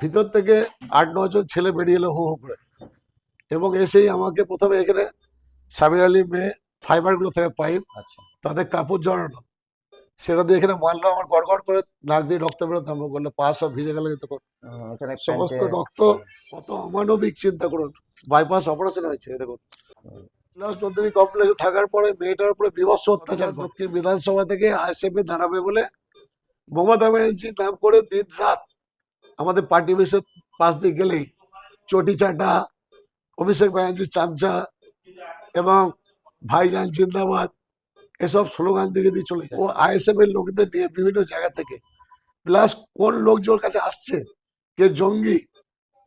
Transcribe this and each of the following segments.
ভিতর থেকে আট নজন ছেলে বেরিয়ে এলো হু হু করে। এবং এসেই আমাকে প্রথমে এখানে সাবির আলী মেয়ে ফাইবারগুলো থেকে পাইপ আচ্ছা। তাদের কাপড় জড়ানো। সেটা দিয়ে এখানে মারলো আমার গড়গড় করে নাক দিয়ে রক্ত বেরোতে আরম্ভ করল পা সব ভিজে গেল উম, সমস্ত রক্ত কত অমানবিক চিন্তা করুন। বাইপাস অপারেশন হয়েছে দেখুন। চৌধুরী কমপ্লেক্সে থাকার পরে মেয়েটার উপরে বিভৎস অত্যাচার। দক্ষিণ বিধানসভা থেকে আইএসএফ এ দাঁড়াবে বলে মমতা ব্যানার্জি নাম করে দিন রাত আমাদের পার্টি বেসের পাশ দিয়ে গেলেই চটি চাটা অভিষেক ব্যানার্জির চামচা এবং ভাইজান জিন্দাবাদ এসব স্লোগান দিকে দিয়ে চলে যায়। ও আইএসএফ এর লোকদের নিয়ে বিভিন্ন জায়গা থেকে। প্লাস কোন লোকজন কাছে আসছে কে জঙ্গি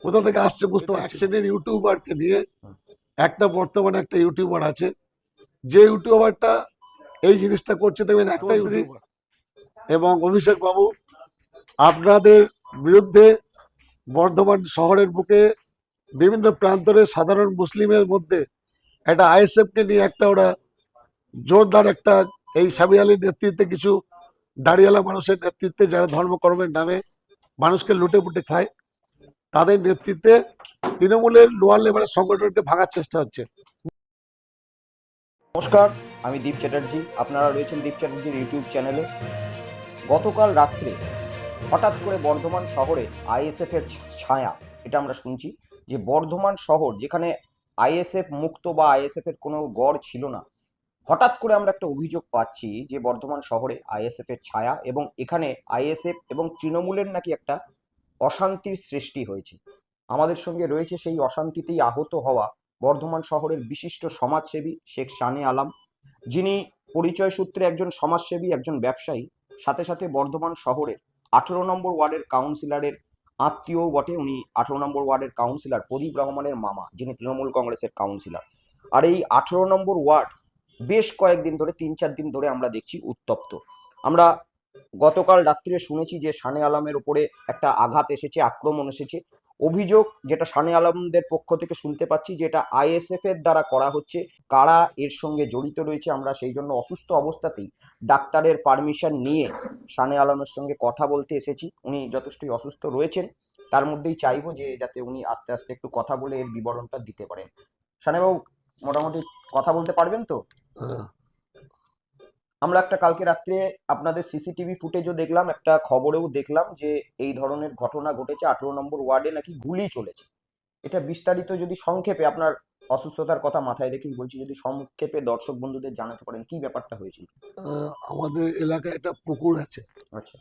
কোথা থেকে আসছে বুঝতে পারছি অ্যাক্সিডেন্ট ইউটিউবারকে নিয়ে একটা বর্তমানে একটা ইউটিউবার আছে। যে ইউটিউবারটা এই জিনিসটা করছে দেখবেন একটা ইউটিউবার? এবং অভিষেক বাবু আপনাদের বিরুদ্ধে বর্ধমান শহরের বুকে বিভিন্ন প্রান্তরে সাধারণ মুসলিমের মধ্যে একটা আইএসএফ কে নিয়ে একটা ওরা জোরদার একটা এই সাবির আলীর নেতৃত্বে কিছু দাঁড়িয়ালা মানুষের নেতৃত্বে যারা ধর্মকর্মের নামে মানুষকে লুটে পুটে খায়, তাদের নেতৃত্বে তৃণমূলের লোয়ার লেভেলের সংগঠনকে ভাঙার চেষ্টা হচ্ছে। নমস্কার, আমি দীপ চ্যাটার্জি, আপনারা রয়েছেন দীপ চ্যাটার্জির ইউটিউব চ্যানেলে। গতকাল রাত্রে হঠাৎ করে বর্ধমান শহরে আইএসএফ এর ছায়া। এটা আমরা শুনছি যে বর্ধমান শহর যেখানে আইএসএফ মুক্ত বা আইএসএফ এর কোনো গড় ছিল না, হঠাৎ করে আমরা একটা অভিযোগ পাচ্ছি যে বর্ধমান শহরে আইএসএফ এর ছায়া এবং এখানে আইএসএফ এবং তৃণমূলের নাকি একটা অশান্তির সৃষ্টি হয়েছে। আমাদের সঙ্গে রয়েছে সেই অশান্তিতেই আহত হওয়া বর্ধমান শহরের বিশিষ্ট সমাজসেবী শেখ শানে আলাম, যিনি পরিচয় সূত্রে একজন সমাজসেবী, একজন ব্যবসায়ী, সাথে সাথে বর্ধমান শহরের আঠেরো নম্বর ওয়ার্ডের কাউন্সিলরের আত্মীয় বটে। উনি আঠেরো নম্বর ওয়ার্ডের কাউন্সিলর প্রদীপ রহমানের মামা, যিনি তৃণমূল কংগ্রেসের কাউন্সিলর। আর এই আঠেরো নম্বর ওয়ার্ড বেশ কয়েকদিন ধরে, তিন চার দিন ধরে আমরা দেখছি উত্তপ্ত। আমরা গতকাল রাত্রে শুনেছি যে সানে আলমের উপরে একটা আঘাত এসেছে, আক্রমণ এসেছে। অভিযোগ যেটা শানে আলমদের পক্ষ থেকে শুনতে পাচ্ছি যেটা আইএসএফ এর দ্বারা করা হচ্ছে। কারা এর সঙ্গে জড়িত রয়েছে আমরা সেই জন্য অসুস্থ অবস্থাতেই ডাক্তারের পারমিশন নিয়ে শানে আলমের সঙ্গে কথা বলতে এসেছি। উনি যথেষ্টই অসুস্থ রয়েছেন। তার মধ্যেই চাইব যে যাতে উনি আস্তে আস্তে একটু কথা বলে এর বিবরণটা দিতে পারেন। শানেবাবু মোটামুটি কথা বলতে পারবেন তো? আহ, আমরা একটা কালকে রাত্রে আপনাদের সিসিটিভি ফুটেজও দেখলাম একটা খবরেও দেখলাম যে এই ধরনের ঘটনা ঘটেছে আঠেরো নম্বর ওয়ার্ডে নাকি গুলি চলেছে। এটা বিস্তারিত যদি সংক্ষেপে আপনার অসুস্থতার কথা মাথায় রেখেই বলছি যদি সংক্ষেপে দর্শক বন্ধুদের জানাতে পারেন কি ব্যাপারটা হয়েছিল? আমাদের এলাকায় একটা পুকুর আছে। আচ্ছা।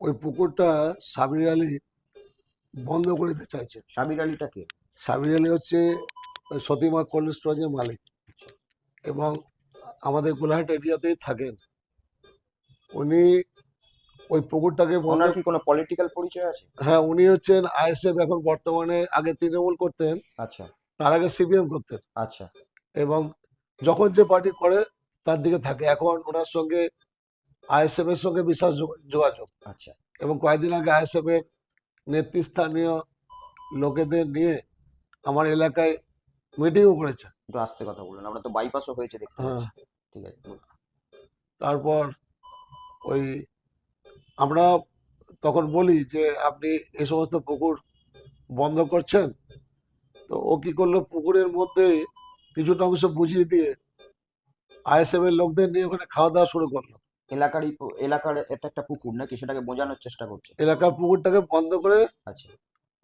ওই পুকুরটা সাবির আলী বন্ধ করে দিতে চাইছে। সাবির আলীটাকে সাবির আলী হচ্ছে সতীমা স্টোরেজের মালিক। এবং আমাদের গোলাহাট এরিয়াতেই থাকেন। উনি ওই পুকুরটাকে ওনার কি কোনো পলিটিক্যাল পরিচয় আছে? হ্যাঁ উনি হচ্ছেন আইএসএফ এখন বর্তমানে আগে তৃণমূল করতেন। আচ্ছা। তার আগে সিপিএম করতেন। আচ্ছা। এবং যখন যে পার্টি করে তার দিকে থাকে। এখন ওনার সঙ্গে আইএসএফ এর সঙ্গে বিশ্বাস যোগাযোগ। আচ্ছা। এবং কয়েকদিন আগে আইএসএফ এর নেতৃস্থানীয় লোকেদের নিয়ে আমার এলাকায় মিটিংও করেছে। একটু আস্তে কথা বলুন আমরা তো বাইপাসও হয়েছে দেখতে হ্যাঁ। পাচ্ছি। ঠিক আছে তারপর ওই আমরা তখন বলি যে আপনি এই সমস্ত পুকুর বন্ধ করছেন? তো ও কি করল পুকুরের মধ্যে কিছুটা অংশ বুঝিয়ে দিয়ে আইএসএফ এর লোকদের নিয়ে ওখানে খাওয়া দাওয়া শুরু করল। এলাকারই এলাকার এটা একটা পুকুর নাকি সেটাকে বোঝানোর চেষ্টা করছে? এলাকার পুকুরটাকে বন্ধ করে আচ্ছা।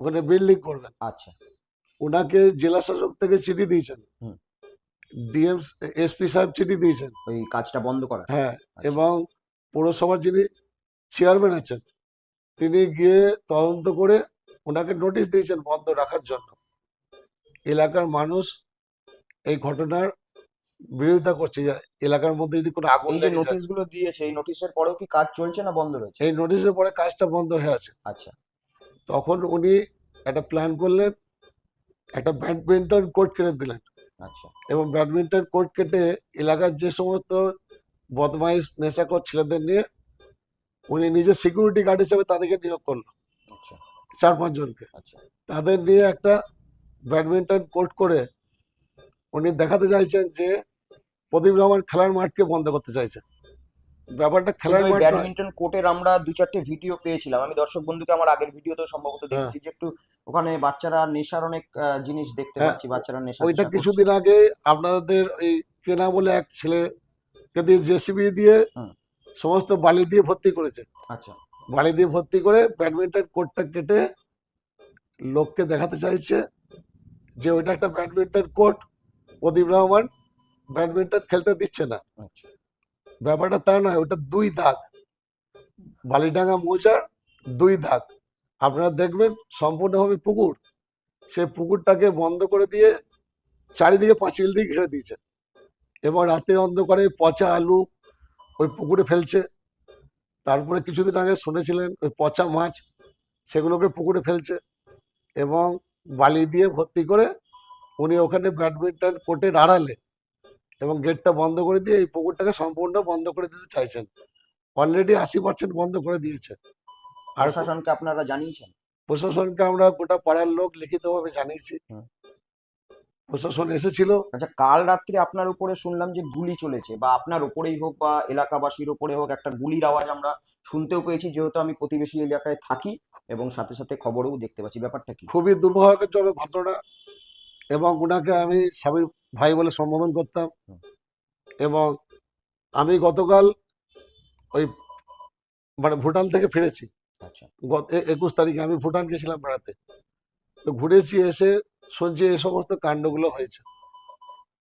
ওখানে বিল্ডিং করবেন। আচ্ছা। ওনাকে জেলা শাসক থেকে চিঠি দিয়েছেন। ডিএম এসপি সাহেব চিঠি দিয়েছেন। ওই কাজটা বন্ধ করা। হ্যাঁ আচ্ছা। এবং পৌরসভার যিনি চেয়ারম্যান আছেন তিনি গিয়ে তদন্ত করে ওনাকে নোটিশ দিয়েছেন বন্ধ রাখার জন্য। এলাকার মানুষ এই ঘটনার বিরোধিতা করছে। যে এলাকার মধ্যে যদি কোনো আগুন যে লেগে নোটিশগুলো দিয়েছে এই নোটিশের পরেও কি কাজ চলছে না বন্ধ রয়েছে? এই নোটিশের পরে কাজটা বন্ধ হয়ে আছে। আচ্ছা। তখন উনি একটা প্ল্যান করলেন একটা ব্যাডমিন্টন কোর্ট কেটে দিলেন। আচ্ছা। এবং ব্যাডমিন্টন কোর্ট কেটে এলাকার যে সমস্ত বদমাইশ নেশাকর ছেলেদের নিয়ে উনি নিজে সিকিউরিটি গার্ড হিসেবে তাদেরকে নিয়োগ করল। আচ্ছা। চার পাঁচ জনকে। আচ্ছা। তাদের নিয়ে একটা ব্যাডমিন্টন কোর্ট করে উনি দেখাতে চাইছেন যে প্রদীপ রহমান খেলার মাঠকে বন্ধ করতে চাইছেন। ব্যাপারটা খেলার। ব্যাডমিন্টন কোর্টের আমরা দু চারটে ভিডিও পেয়েছিলাম। আমি দর্শক বন্ধুকে আমার আগের ভিডিওতে সম্ভবত হ্যাঁ। দেখেছি যে একটু ওখানে বাচ্চারা নেশার অনেক জিনিস দেখতে হ্যাঁ, পাচ্ছি বাচ্চারা নেশা ওইটা কিছুদিন আগে আপনাদের ওই কেনা বলে এক ছেলেকে দিয়ে জেসিবি দিয়ে সমস্ত বালি দিয়ে ভর্তি করেছে। আচ্ছা। বালি দিয়ে ভর্তি করে ব্যাডমিন্টন কোর্টটা কেটে লোককে দেখাতে চাইছে যে ওইটা একটা badminton court. Pradip Rahman badminton খেলতে দিচ্ছে না। আচ্ছা। ব্যাপারটা তা নয়, ওটা দুই দাগ। বালিডাঙ্গা মৌজার দুই দাগ। আপনারা দেখবেন সম্পূর্ণভাবে পুকুর। সেই পুকুরটাকে বন্ধ করে দিয়ে চারিদিকে পাঁচিল দিয়ে ঘিরে দিয়েছে। এবং রাতে অন্ধকারে পচা আলু ওই পুকুরে ফেলছে। তারপরে কিছুদিন আগে শুনেছিলেন ওই পচা মাছ সেগুলোকে পুকুরে ফেলছে এবং বালি দিয়ে ভর্তি করে উনি ওখানে ব্যাডমিন্টন কোর্টের আড়ালে এবং গেটটা বন্ধ করে দিয়ে এই পুকুরটাকে সম্পূর্ণ বন্ধ করে দিতে চাইছেন। অলরেডি আশি পার্সেন্ট বন্ধ করে দিয়েছে। আর প্রশাসনকে আপনারা জানিয়েছেন? প্রশাসনকে আমরা গোটা পাড়ার লোক লিখিতভাবে জানিয়েছি। প্রশাসন এসেছিল। আচ্ছা কাল রাত্রে আপনার উপরে শুনলাম যে গুলি চলেছে বা আপনার উপরেই হোক বা এলাকাবাসীর উপরে হোক একটা গুলির আওয়াজ আমরা শুনতেও পেয়েছি যেহেতু আমি প্রতিবেশী এলাকায় থাকি এবং সাথে সাথে খবরেও দেখতে পাচ্ছি। ব্যাপারটা কি? খুবই দুর্ভাগ্যজনক ঘটনা। এবং ওনাকে আমি স্বামীর ভাই বলে সম্বোধন করতাম। এবং আমি গতকাল ওই মানে ভুটান থেকে ফিরেছি। আচ্ছা। একুশ তারিখে আমি ভুটান গেছিলাম বেড়াতে। তো ঘুরেছি এসে শুনছি এই সমস্ত কাণ্ডগুলো হয়েছে।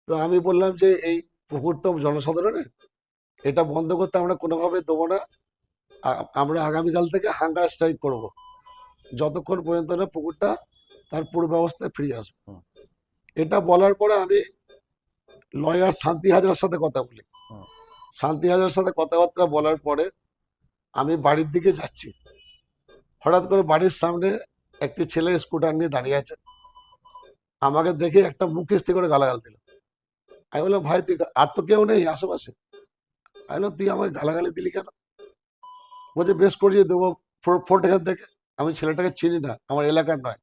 তো আমি বললাম যে এই পুকুর তো জনসাধারণের এটা বন্ধ করতে আমরা কোনোভাবে দেবো না। আমরা আগামীকাল থেকে হাঙ্গার স্ট্রাইক করব। যতক্ষণ পর্যন্ত না পুকুরটা তার পূর্ব ব্যবস্থায় ফিরে আসবে। এটা বলার পরে আমি লয়ার শান্তি হাজারের সাথে কথা বলি। শান্তি হাজারের সাথে কথাবার্তা বলার পরে আমি বাড়ির দিকে যাচ্ছি। হঠাৎ করে বাড়ির সামনে একটি ছেলে স্কুটার নিয়ে দাঁড়িয়ে আছে। আমাকে দেখে একটা মুখ করে গালাগাল দিল। আমি বললাম ভাই তুই আর তো কেউ নেই আশেপাশে? আমি বললাম তুই আমাকে গালাগালি দিলি কেন? বলছে বেশ করিয়ে দেবো। ফোর্ট এখান থেকে। আমি ছেলেটাকে চিনি না আমার এলাকার নয়।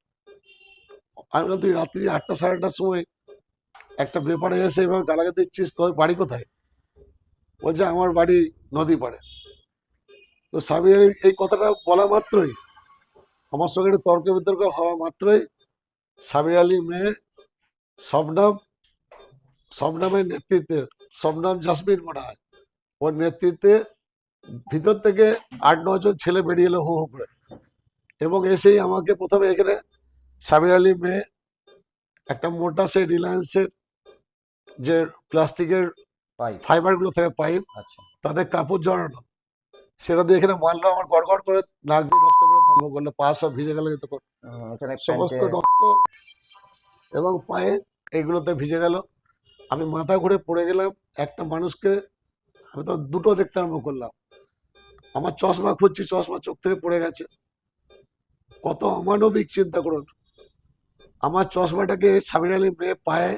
আমি বললাম, তুই রাত্রি আটটা, সাড়ে আটটার সময় একটা ব্যাপারে এসে এভাবে গালাগালি দিচ্ছিস, তোর বাড়ি কোথায়? বলছে, আমার বাড়ি নদী পাড়ে। তো আলী এই কথাটা বলা মাত্রই, আমার সঙ্গে একটু তর্ক বিতর্ক হওয়া মাত্রই সাবির আলী মেয়ে শবনাম শবনামের নেতৃত্বে শবনাম জাসমিন মনে হয়, ওর নেতৃত্বে ভিতর থেকে আট নজন ছেলে বেরিয়ে এলো হু হু করে এবং এসেই আমাকে প্রথমে এখানে সাবির আলী মেয়ে একটা মোটা সেই রিলায়েন্সের যে প্লাস্টিকের ফাইবারগুলো থেকে পাইপ আচ্ছা। তাদের কাপড় জড়ানো। সেটা দিয়ে এখানে মারলো আমার গড়গড় করে নাক দিয়ে রক্ত বেরোতে আরম্ভ করল পা সব ভিজে গেল এখানে সমস্ত রক্ত এবং পায়ে এইগুলোতে ভিজে গেল। আমি মাথা ঘুরে পড়ে গেলাম একটা মানুষকে আমি তো দুটো দেখতে আরম্ভ করলাম। আমার চশমা খুঁজছি চশমা চোখ থেকে পড়ে গেছে। কত অমানবিক চিন্তা করুন। আমার চশমাটাকে সাবির আলী মেয়ে পায়ে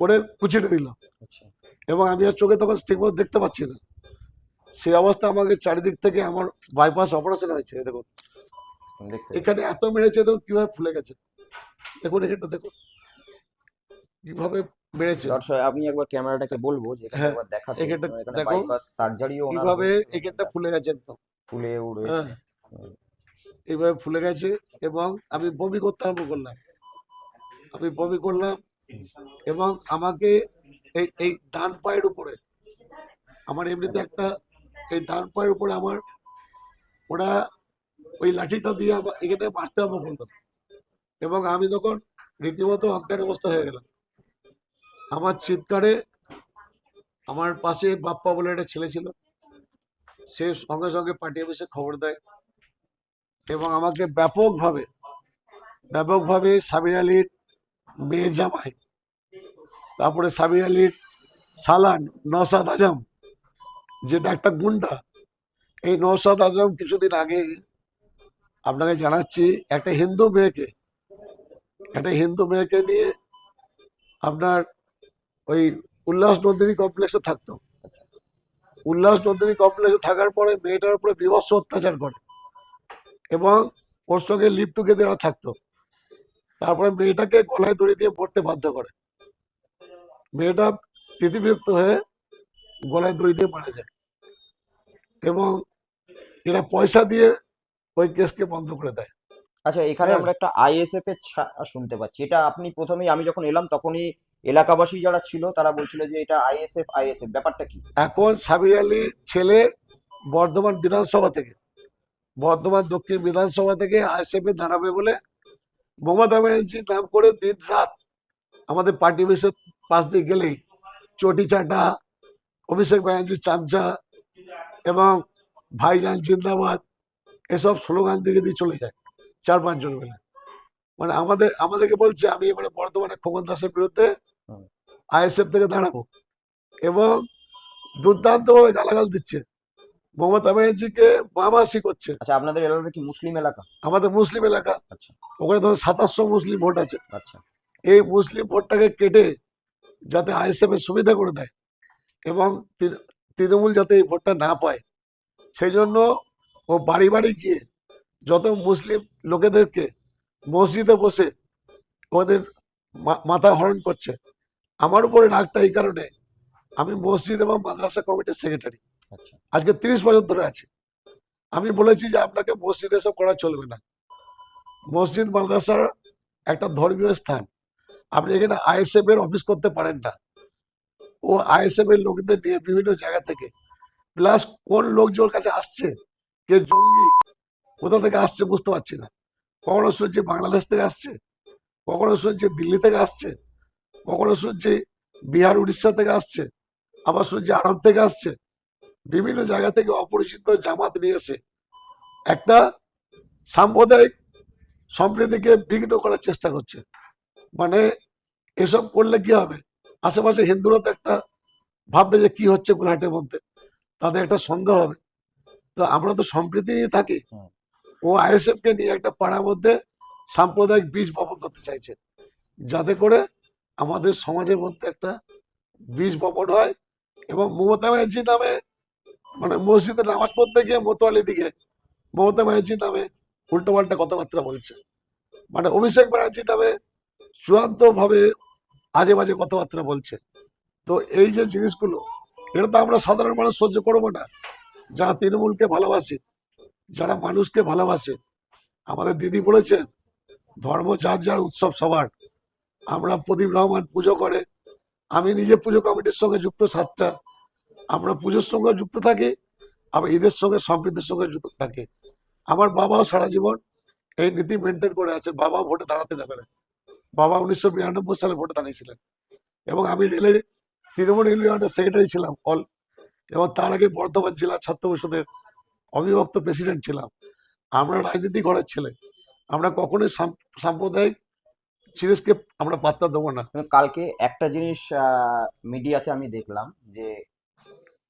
করে কুচিটে দিল। আচ্ছা। এবং আমি আর চোখে তখন ঠিকমতো দেখতে পাচ্ছি না। সেই অবস্থা আমাকে চারিদিক থেকে আমার বাইপাস অপারেশন হয়েছে দেখুন। এখানে এত মেরেছে দেখুন কীভাবে ফুলে গেছে। দেখুন এখানটা দেখুন। কীভাবে বেড়েছে দর্শক আমি একবার ক্যামেরাটাকে বলব যে হ্যাঁ, একবার দেখাতে। এখানটা দেখো। বাইপাস সার্জারিও কীভাবে এখানটা ফুলে গেছে একদম। ফুলে উড়ে হ্যাঁ। এইভাবে ফুলে গেছে এবং আমি বমি করতে আরম্ভ করলাম। আমি বমি করলাম এবং আমাকে এই এই ডান পায়ের উপরে, আমার এমনিতে একটা এই ডান পায়ের উপরে আমার ওরা ওই লাঠিটা দিয়ে এখানে মারতে আরম্ভ করল এবং আমি তখন রীতিমতো অজ্ঞান অবস্থা হয়ে গেলাম। আমার চিৎকারে আমার পাশে বাপ্পা বলে একটা ছেলে ছিল, সে সঙ্গে সঙ্গে পাঠিয়ে বসে খবর দেয় এবং আমাকে ব্যাপকভাবে ব্যাপকভাবে সাবির আলীর মেয়ে জামাই। তারপরে সাবির আলীর সালান নসাদ আজম যেটা একটা গুন্ডা এই নসাদ আজম কিছুদিন আগে আপনাকে জানাচ্ছি একটা হিন্দু মেয়েকে একটা হিন্দু মেয়েকে নিয়ে আপনার ওই উল্লাস নন্দিনী কমপ্লেক্সে থাকতো। উল্লাস নন্দিনী কমপ্লেক্সে থাকার পরে মেয়েটার উপরে বিভৎস অত্যাচার করে এবং ওর সঙ্গে লিপ টুগেদার থাকতো। তারপরে মেয়েটাকে গলায় দড়ি দিয়ে পড়তে বাধ্য করে। মেয়েটা তিতিবিরক্ত হয়ে গলায় দড়ি দিয়ে মারা যায় এবং এরা পয়সা দিয়ে ওই কেসকে বন্ধ করে দেয়। আচ্ছা এখানে হ্যাঁ। আমরা একটা আইএসএফ এর শুনতে পাচ্ছি। এটা আপনি প্রথমেই আমি যখন এলাম তখনই এলাকাবাসী যারা ছিল তারা বলছিল যে এটা আইএসএফ আইএসএফ ব্যাপারটা কি? এখন সাবির আলীর ছেলে বর্ধমান বিধানসভা থেকে বর্ধমান দক্ষিণ বিধানসভা থেকে আইএসএফ এ দাঁড়াবে বলে মমতা ব্যানার্জির নাম করে দিন রাত আমাদের পার্টি বেসের পাশ দিয়ে গেলেই চটি চাটা অভিষেক ব্যানার্জির চামচা এবং ভাইজান জিন্দাবাদ এসব স্লোগান দিকে দিয়ে চলে যায় চার পাঁচজন মিলে। মানে আমাদের আমাদেরকে বলছে আমি এবারে বর্ধমানে খোকন দাসের বিরুদ্ধে আইএসএফ থেকে দাঁড়াবো? এবং দুর্দান্ত দুর্দান্তভাবে গালাগাল দিচ্ছে। মমতা ব্যানার্জিকে বামাসি করছে। আচ্ছা আপনাদের এলাকাটা কি মুসলিম এলাকা? আমাদের মুসলিম এলাকা। আচ্ছা। ওখানে ধরো সাতাশশো মুসলিম ভোট আছে। আচ্ছা। এই মুসলিম ভোটটাকে কেটে যাতে আইএসএফ এর সুবিধা করে দেয় এবং তৃণমূল যাতে এই ভোটটা না পায়। সেই জন্য ও বাড়ি বাড়ি গিয়ে যত মুসলিম লোকেদেরকে মসজিদে বসে ওদের মাথা হরণ করছে। আমার উপরে রাগটা এই কারণে আমি মসজিদ এবং মাদ্রাসা কমিটির সেক্রেটারি। আজকে তিরিশ ধরে আছে। আমি বলেছি যে আপনাকে মসজিদে এসব করা চলবে না। মসজিদ মাদ্রাসার একটা ধর্মীয় স্থান। আপনি এখানে আইএসএফ এর অফিস করতে পারেন না। ও আইএসএফ এর লোকদের নিয়ে বিভিন্ন জায়গা থেকে। প্লাস কোন লোকজন কাছে আসছে, কে জঙ্গি, কোথা থেকে আসছে বুঝতে পারছি না। কখনো শুনছি বাংলাদেশ থেকে আসছে, কখনো শুনছি দিল্লি থেকে আসছে, কখনো শুনছি বিহার, উড়িষ্যা থেকে আসছে, আবার শুনছি আরব থেকে আসছে। বিভিন্ন জায়গা থেকে অপরিচিত জামাত নিয়ে এসে একটা সাম্প্রদায়িক সম্প্রীতিকে বিঘ্ন করার চেষ্টা করছে। মানে এসব করলে কি হবে? আশেপাশে হিন্দুরা তো একটা ভাববে যে কি হচ্ছে গোলাহাটের মধ্যে। তাদের একটা সন্দেহ হবে। তো আমরা তো সম্প্রীতি নিয়ে থাকি। ও আইএসএফ কে নিয়ে একটা পাড়ার মধ্যে সাম্প্রদায়িক বীজ বপন করতে চাইছে। যাতে করে আমাদের সমাজের মধ্যে একটা বীজ বপন হয় এবং মমতা ব্যানার্জি নামে মানে মসজিদে নামাজ পড়তে গিয়ে মোতোয়ালি দিকে মমতা ব্যানার্জি নামে উল্টো পাল্টা কথাবার্তা বলছে। মানে অভিষেক ব্যানার্জি নামে চূড়ান্ত ভাবে আজে বাজে কথাবার্তা বলছে। তো এই যে জিনিসগুলো, এটা তো আমরা সাধারণ মানুষ সহ্য করব না। যারা তৃণমূলকে ভালোবাসে, যারা মানুষকে ভালোবাসে, আমাদের দিদি বলেছেন, ধর্ম যার যার উৎসব সবার। আমরা প্রদীপ রহমান পুজো করে, আমি নিজে পুজো কমিটির সঙ্গে যুক্ত সাতটা। আমরা পুজোর সঙ্গে যুক্ত থাকি, আবার ঈদের সঙ্গে, সম্প্রীতির সঙ্গে যুক্ত থাকি। আমার বাবাও সারা জীবন এই নীতি মেনটেন করে আছে বাবা ভোটে দাঁড়াতে না। পারে বাবা উনিশশো বিরানব্বই সালে ভোটে দাঁড়িয়েছিলেন। এবং আমি রেলের, তৃণমূল ইউনিয়নের সেক্রেটারি ছিলাম, অল। এবং তার আগে বর্ধমান জেলা ছাত্র পরিষদের অবিভক্ত প্রেসিডেন্ট ছিলাম। আমরা রাজনীতি করার ছেলে। আমরা কখনোই সাম- সাম্প্রদায়িক জিনিসকে আমরা পাত্তা দেবো না। কালকে একটা জিনিস মিডিয়াতে আমি দেখলাম যে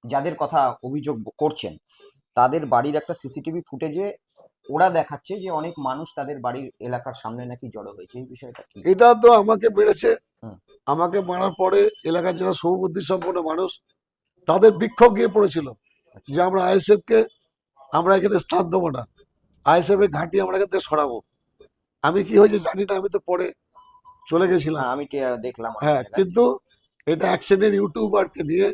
যাদের কথা অভিযোগ করছেন তাদের বাড়ির একটা সিসিটিভি ফুটেজে ওরা দেখাচ্ছে যে অনেক মানুষ তাদের বাড়ির এলাকার সামনে নাকি জড়ো হয়েছে। এই বিষয়টা কি? এটা তো আমাকে মেরেছে। আমাকে মারার পরে এলাকার যারা সৌবুদ্ধি সম্পন্ন মানুষ তাদের বিক্ষোভ গিয়ে পড়েছিল যে আমরা আইএসএফ কে আমরা এখানে স্থান দেবো না। আইএসএফ এর ঘাঁটি আমরা এখান থেকে সরাবো। আমি কি হয়েছে জানি না আমি তো পরে চলে গেছিলাম। হ্যাঁ, আমি দেখলাম। হ্যাঁ কিন্তু এটা অ্যাকশনের ইউটিউবারকে নিয়ে।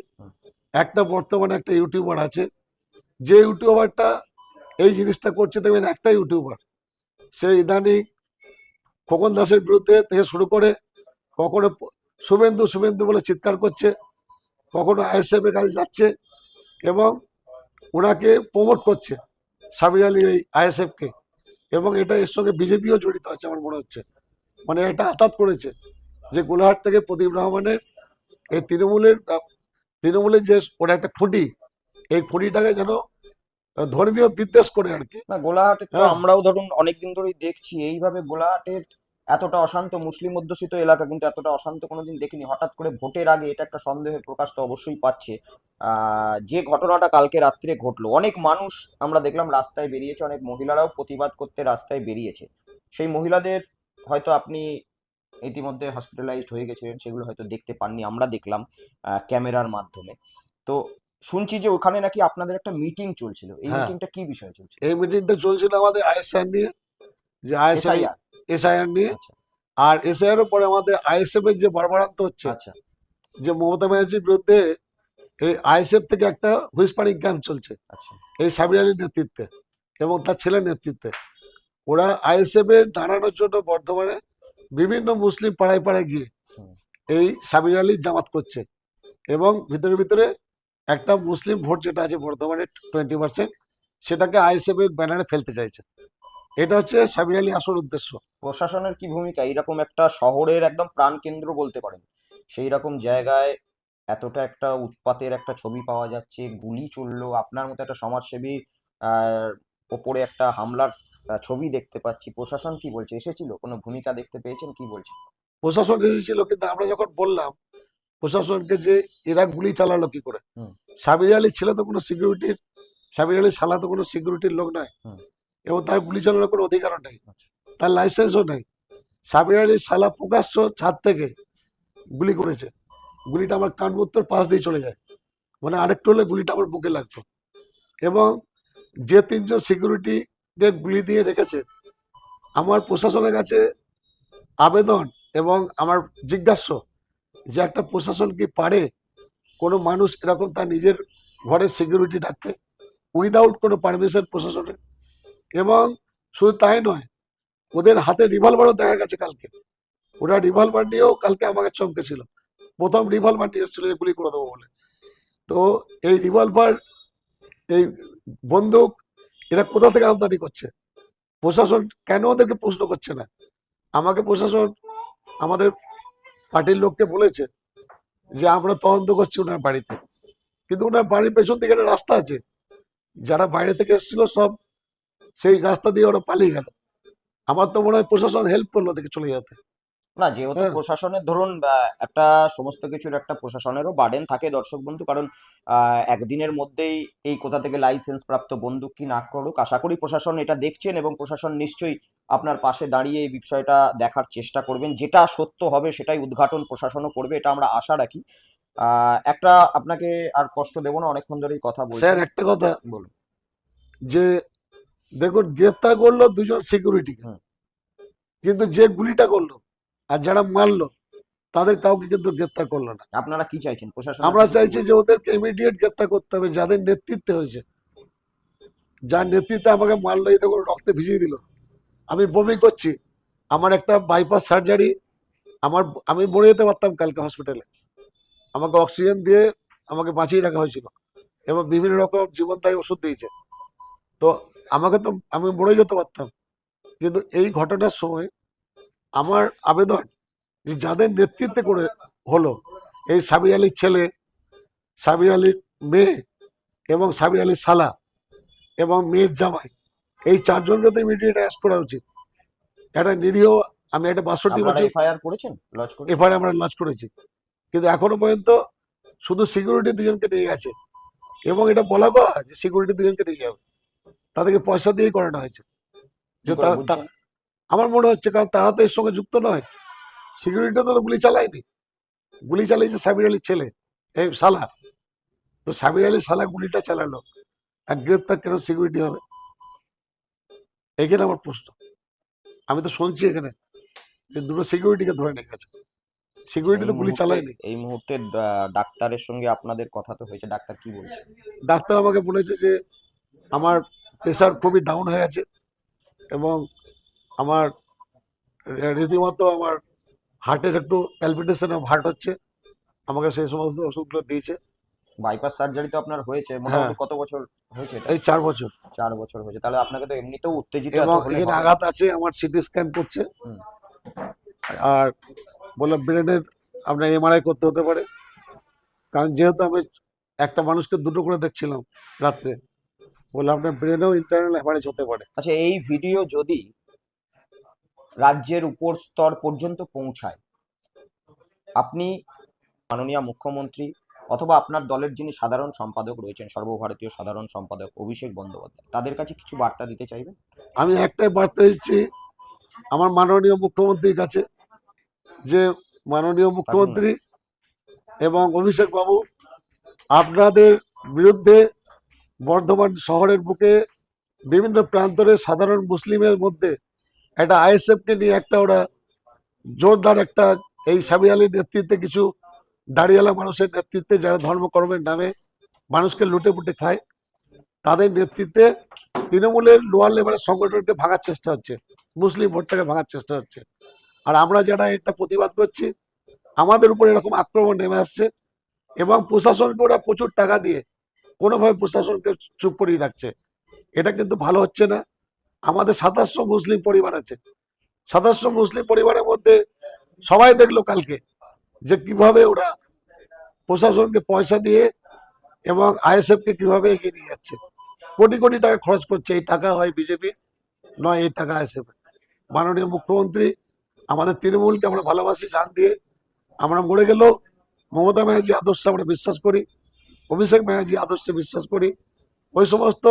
একটা বর্তমানে একটা ইউটিউবার আছে, যে ইউটিউবারটা এই জিনিসটা করছে, দেখবেন একটা ইউটিউবার, সে ইদানিং খোকন দাসের বিরুদ্ধে থেকে শুরু করে কখনো শুভেন্দু শুভেন্দু বলে চিৎকার করছে, কখনো আইএসএফ এর কাছে যাচ্ছে এবং ওনাকে প্রমোট করছে সাবির আলীর এই আইএসএফ কে এবং এটা এর সঙ্গে বিজেপিও জড়িত আছে আমার মনে হচ্ছে। মানে এটা আতাত করেছে যে গোলাহাট থেকে প্রদীপ রহমানের, এই তৃণমূলের তৃণমূলের যে ওটা একটা খুঁটি এই খুঁটিটাকে যেন ধর্মীয় বিদ্বেষ করে আর কি। না গোলাহাটে তো হ্যাঁ। আমরাও ধরুন অনেকদিন ধরেই দেখছি এইভাবে গোলাহাটের এতটা অশান্ত মুসলিম অধ্যুষিত এলাকা কিন্তু এতটা অশান্ত কোনোদিন দেখিনি। হঠাৎ করে ভোটের আগে এটা একটা সন্দেহের প্রকাশ তো অবশ্যই পাচ্ছে। আহ, যে ঘটনাটা কালকে রাত্রে ঘটলো অনেক মানুষ আমরা দেখলাম রাস্তায় বেরিয়েছে অনেক মহিলারাও প্রতিবাদ করতে রাস্তায় বেরিয়েছে। সেই মহিলাদের হয়তো আপনি ইতিমধ্যে হসপিটালাইজড হয়ে গেছিলেন সেগুলো হয়তো দেখতে পাননি আমরা দেখলাম ক্যামেরার মাধ্যমে। তো শুনছি যে ওখানে নাকি আপনাদের একটা মিটিং চলছিল। এই হ্যাঁ। মিটিংটা কি বিষয়ে চলছিল? এই মিটিংটা চলছিল আমাদের আইএসআর নিয়ে যে আইএসআই এসআইআর নিয়ে। আচ্ছা। আর এসআইআর এর পরে আমাদের আইএসএফ এর যে বারবারান্ত হচ্ছে আচ্ছা। যে মমতা ব্যানার্জির বিরুদ্ধে এই আইএসএফ থেকে একটা হুইসপারিং ক্যাম্প চলছে। আচ্ছা। এই সাবির আলীর নেতৃত্বে এবং তার ছেলের নেতৃত্বে। ওরা আইএসএফ এর দাঁড়ানোর জন্য বর্ধমানে বিভিন্ন মুসলিম পাড়ায় পাড়ায় গিয়ে এই সাবির আলীর জামাত করছে এবং ভিতরে ভিতরে একটা মুসলিম ভোট যেটা আছে বর্ধমানে টোয়েন্টি পার্সেন্ট সেটাকে আইএসএফ এর ব্যানারে ফেলতে চাইছে। এটা হচ্ছে সাবির আলী আসল উদ্দেশ্য। প্রশাসনের কি ভূমিকা? এইরকম একটা শহরের একদম প্রাণকেন্দ্র বলতে পারেন। সেই রকম জায়গায় এতটা একটা উৎপাতের একটা ছবি পাওয়া যাচ্ছে গুলি চলল আপনার মতো একটা সমাজসেবী আহ ওপরে একটা হামলার ছবি দেখতে পাচ্ছি। প্রশাসন কি বলছে? এসেছিল? কোনো ভূমিকা দেখতে পেয়েছেন? কি বলছে প্রশাসন এসেছিল কিন্তু আমরা যখন বললাম প্রশাসনকে যে এরা গুলি চালালো কি করে? সাবির আলী ছিল তো কোনো সিকিউরিটির সাবির আলী সালা তো কোনো সিকিউরিটির লোক নয়। এবং তার গুলি চালানোর কোনো অধিকারও নেই। আচ্ছা। তার লাইসেন্সও নেই। সাবির আলী সালা প্রকাশ্য ছাদ থেকে গুলি করেছে। গুলিটা আমার কান উত্তর পাশ দিয়ে চলে যায়। মানে আরেকটু হলে গুলিটা আমার বুকে লাগতো। এবং যে তিনজন সিকিউরিটিকে গুলি দিয়ে রেখেছে। আমার প্রশাসনের কাছে আবেদন এবং আমার জিজ্ঞাস্য যে একটা প্রশাসন কি পারে কোনো মানুষ এরকম তার নিজের ঘরে সিকিউরিটি রাখতে উইদাউট কোনো পারমিশন প্রশাসনের? এবং শুধু তাই নয়, ওদের হাতে রিভলভারও দেখা গেছে কালকে। ওরা রিভলভার নিয়েও কালকে আমাকে চমকেছিল। প্রথম রিভলভার নিয়ে এসেছিল যে গুলি করে দেবো বলে। তো এই রিভলভার এই বন্দুক এরা কোথা থেকে আমদানি করছে? প্রশাসন কেন ওদেরকে প্রশ্ন করছে না? আমাকে প্রশাসন আমাদের পার্টির লোককে বলেছে যে আমরা তদন্ত করছি ওনার বাড়িতে। কিন্তু ওনার বাড়ির পেছন দিকে একটা রাস্তা আছে। যারা বাইরে থেকে এসেছিল সব সেই রাস্তা দিয়ে ওরা পালিয়ে গেল। আমার তো মনে হয় প্রশাসন হেল্প করল ওদেরকে চলে যেতে। না যেহেতু হ্যাঁ। প্রশাসনের ধরুন একটা সমস্ত কিছুর একটা প্রশাসনেরও বার্ডেন থাকে দর্শক বন্ধু কারণ একদিনের মধ্যেই এই কোথা থেকে লাইসেন্স প্রাপ্ত বন্দুক কি না করুক আশা করি প্রশাসন এটা দেখছেন এবং প্রশাসন নিশ্চয়ই আপনার পাশে দাঁড়িয়ে এই বিষয়টা দেখার চেষ্টা করবেন। যেটা সত্য হবে সেটাই উদ্ঘাটন প্রশাসনও করবে এটা আমরা আশা রাখি। আহ, একটা আপনাকে আর কষ্ট দেবো না অনেকক্ষণ ধরেই কথা বলছি। স্যার একটা কথা। বলুন। যে দেখুন গ্রেপ্তার করল দুজন সিকিউরিটি। কিন্তু যে গুলিটা করল আর যারা মারলো তাদের কাউকে কিন্তু গ্রেপ্তার করল না। আপনারা কি চাইছেন? প্রশাসন আমরা চাইছি যে ওদেরকে ইমিডিয়েট গ্রেপ্তার করতে হবে যাদের নেতৃত্বে হয়েছে। যার নেতৃত্বে আমাকে মারলো এই দেখো রক্তে ভিজিয়ে দিল। আমি বমি করছি। আমার একটা বাইপাস সার্জারি আমার আমি মরে যেতে পারতাম কালকে হসপিটালে আমাকে অক্সিজেন দিয়ে আমাকে বাঁচিয়ে রাখা হয়েছিল এবং বিভিন্ন রকম জীবনদায়ী ওষুধ দিয়েছে। তো আমাকে তো আমি মরে যেতে পারতাম। কিন্তু এই ঘটনার সময় আমার আবেদন যে যাদের নেতৃত্বে করে হলো এই সাবির আলীর ছেলে সাবির আলীর মেয়ে এবং সাবির আলীর সালা এবং মেয়ের জামাই এই চারজনকে তো ইমিডিয়েট অ্যারেস্ট করা উচিত। একটা নিরীহ আমি একটা বাষট্টি বছর এফআইআর করেছেন? এফআইআর আমরা লঞ্চ করেছি। কিন্তু এখনও পর্যন্ত শুধু সিকিউরিটি দুজনকে নিয়ে গেছে। এবং এটা বলা কথা যে সিকিউরিটি দুজনকে নিয়ে যাবে। তাদেরকে পয়সা দিয়েই করানো হয়েছে। যে? তারা- আমার মনে হচ্ছে কারণ তারা তো এর সঙ্গে যুক্ত নয়। সিকিউরিটি তো গুলি চালায়নি। গুলি চালিয়েছে সাবির আলীর ছেলে। এই সালা তো সাবির আলী সালা গুলিটা চালালো। আর গ্রেপ্তার কেন সিকিউরিটি হবে? এখানে আমার প্রশ্ন। আমি তো শুনছি এখানে যে দুটো সিকিউরিটিকে ধরে নিয়ে গেছে। সিকিউরিটি তো গুলি চালায়নি। এই মুহূর্তে ডাক্তারের সঙ্গে আপনাদের কথা তো হয়েছে। ডাক্তার কি বলছে? ডাক্তার আমাকে বলেছে যে আমার প্রেশার খুবই ডাউন হয়ে আছে এবং আমার রীতিমতো আমার হার্টের একটু প্যালপিটেশন অফ হার্ট হচ্ছে। আমাকে সেই সমস্ত ওষুধগুলো দিয়েছে। বাইপাস সার্জারি তো আপনার হয়েছে। মোটামুটি হ্যাঁ। কত বছর হয়েছে? এই চার বছর। চার বছর হয়েছে। তাহলে আপনাকে তো এমনিতেও উত্তেজিত এবং এখানে আঘাত আছে আমার সিটি স্ক্যান করছে। আর বললাম ব্রেনের আপনার এমআরআই করতে হতে পারে। কারণ যেহেতু আমি একটা মানুষকে দুটো করে দেখছিলাম রাত্রে। বললাম আপনার ব্রেনেও ইন্টারনাল হ্যামারেজ হতে পারে। আচ্ছা এই ভিডিও যদি রাজ্যের উপর স্তর পর্যন্ত পৌঁছায়। আপনি মাননীয় মুখ্যমন্ত্রী অথবা আপনার দলের যিনি সাধারণ সম্পাদক রয়েছেন, সর্বভারতীয় সাধারণ সম্পাদক অভিষেক বন্দ্যোপাধ্যায়, তাদের কাছে কিছু বার্তা দিতে চাইবেন? আমি একটাই বার্তা দিচ্ছি আমার মাননীয় মুখ্যমন্ত্রীর কাছে, যে মাননীয় মুখ্যমন্ত্রী এবং অভিষেক বাবু, আপনাদের বিরুদ্ধে বর্ধমান শহরের বুকে বিভিন্ন প্রান্তরে সাধারণ মুসলিমের মধ্যে একটা আইএসএফকে নিয়ে একটা ওরা জোরদার একটা এই সাবির আলীর নেতৃত্বে কিছু দাঁড়িয়ালা মানুষের নেতৃত্বে যারা ধর্মকর্মের নামে মানুষকে লুটে পুটে খায়, তাদের নেতৃত্বে তৃণমূলের লোয়ার লেভেলের সংগঠনকে ভাঙার চেষ্টা হচ্ছে, মুসলিম ভোটটাকে ভাঙার চেষ্টা হচ্ছে। আর আমরা যারা এটা প্রতিবাদ করছি, আমাদের উপর এরকম আক্রমণ নেমে আসছে এবং প্রশাসনকে ওরা প্রচুর টাকা দিয়ে কোনোভাবে প্রশাসনকে চুপ করিয়ে রাখছে। এটা কিন্তু ভালো হচ্ছে না। আমাদের সাতাশশো মুসলিম পরিবার আছে। সাতাশশো মুসলিম পরিবারের মধ্যে সবাই দেখল কালকে যে কীভাবে ওরা প্রশাসনকে পয়সা দিয়ে এবং আইএসএফ কে কীভাবে এগিয়ে নিয়ে যাচ্ছে। কোটি কোটি টাকা খরচ করছে, এই টাকা হয় বিজেপি, নয় এই টাকা আইএসএফ। মাননীয় মুখ্যমন্ত্রী, আমাদের তৃণমূলকে আমরা ভালোবাসি, জান দিয়ে আমরা মরে গেলেও মমতা ব্যানার্জি আদর্শে আমরা বিশ্বাস করি, অভিষেক ব্যানার্জি আদর্শে বিশ্বাস করি। ওই সমস্ত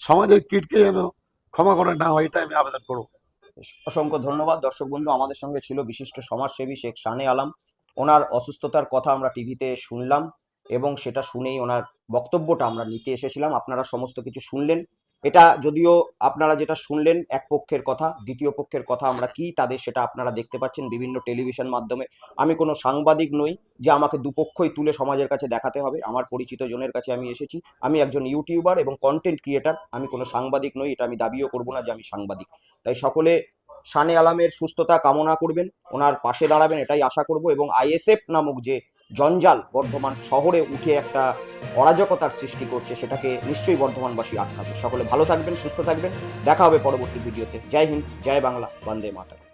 সমাজের কীটকে যেন ক্ষমা করে না হয় এটা আমি আবেদন করব। অসংখ্য ধন্যবাদ। দর্শক বন্ধু আমাদের সঙ্গে ছিল বিশিষ্ট সমাজসেবী শেখ সানে আলম। ওনার অসুস্থতার কথা আমরা টিভিতে শুনলাম এবং সেটা শুনেই ওনার বক্তব্যটা আমরা নিতে এসেছিলাম। আপনারা সমস্ত কিছু শুনলেন। এটা যদিও আপনারা যেটা শুনলেন, এক পক্ষের কথা, দ্বিতীয় পক্ষের কথা আমরা কি তাদের সেটা আপনারা দেখতে পাচ্ছেন বিভিন্ন টেলিভিশন মাধ্যমে। আমি কোনো সাংবাদিক নই যে আমাকে দুপক্ষই তুলে সমাজের কাছে দেখাতে হবে। আমার পরিচিত জনের কাছে আমি এসেছি। আমি একজন ইউটিউবার এবং কন্টেন্ট ক্রিয়েটার আমি কোনো সাংবাদিক নই, এটা আমি দাবিও করব না যে আমি সাংবাদিক। তাই সকলে শানে আলামের সুস্থতা কামনা করবেন, ওনার পাশে দাঁড়াবেন, এটাই আশা করব এবং আইএসএফ নামক যে জঞ্জাল বর্ধমান শহরে উঠে একটা অরাজকতার সৃষ্টি করছে, সেটাকে নিশ্চয়ই বর্ধমানবাসী আটকাবে। সকলে ভালো থাকবেন, সুস্থ থাকবেন। দেখা হবে পরবর্তী ভিডিওতে। জয় হিন্দ, জয় বাংলা, বন্দে মাতার